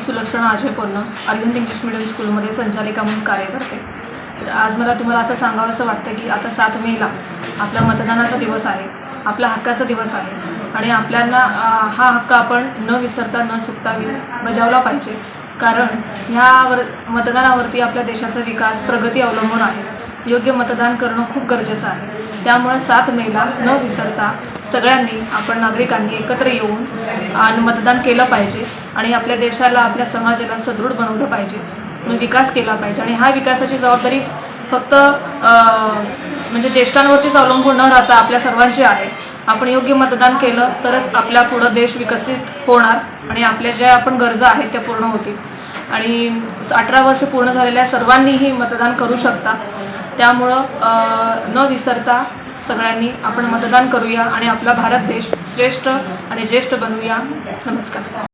Sulakshana Ajay Ponna Arihant English medium स्कूलमध्ये संचालिका म्हणून कार्य करते तर आज मला तुम्हाला असं सांगावं असं वाटतं की आता सात मेला आपला मतदानाचा दिवस आहे आपला हक्काचा दिवस आहे आणि आपल्याला हा हक्क आपण न विसरता न चुकता वि बजावला पाहिजे. कारण ह्यावर मतदानावरती आपल्या देशाचा विकास प्रगती अवलंबून आहे. योग्य मतदान करणं खूप गरजेचं आहे. त्यामुळे सात मेला न विसरता सगळ्यांनी आपण नागरिकांनी एकत्र येऊन आणि मतदान केलं पाहिजे आणि आपल्या देशाला आपल्या समाजाला सदृढ बनवलं पाहिजे. विकास केला पाहिजे. आणि हा विकासाची जबाबदारी फक्त म्हणजे ज्येष्ठांवरतीच अवलंबून न राहता आपल्या सर्वांची आहे. आपण योग्य मतदान केलं तरच आपल्या पुढं देश विकसित होणार आणि आपल्या ज्या आपण गरजा आहेत त्या पूर्ण होतील. आणि अठरा वर्ष पूर्ण झालेल्या सर्वांनीही मतदान करू शकता. त्यामुळं न विसरता सगळ्यांनी आपण मतदान करूया आणि आपला भारत देश श्रेष्ठ आणि ज्येष्ठ बनवूया नमस्कार.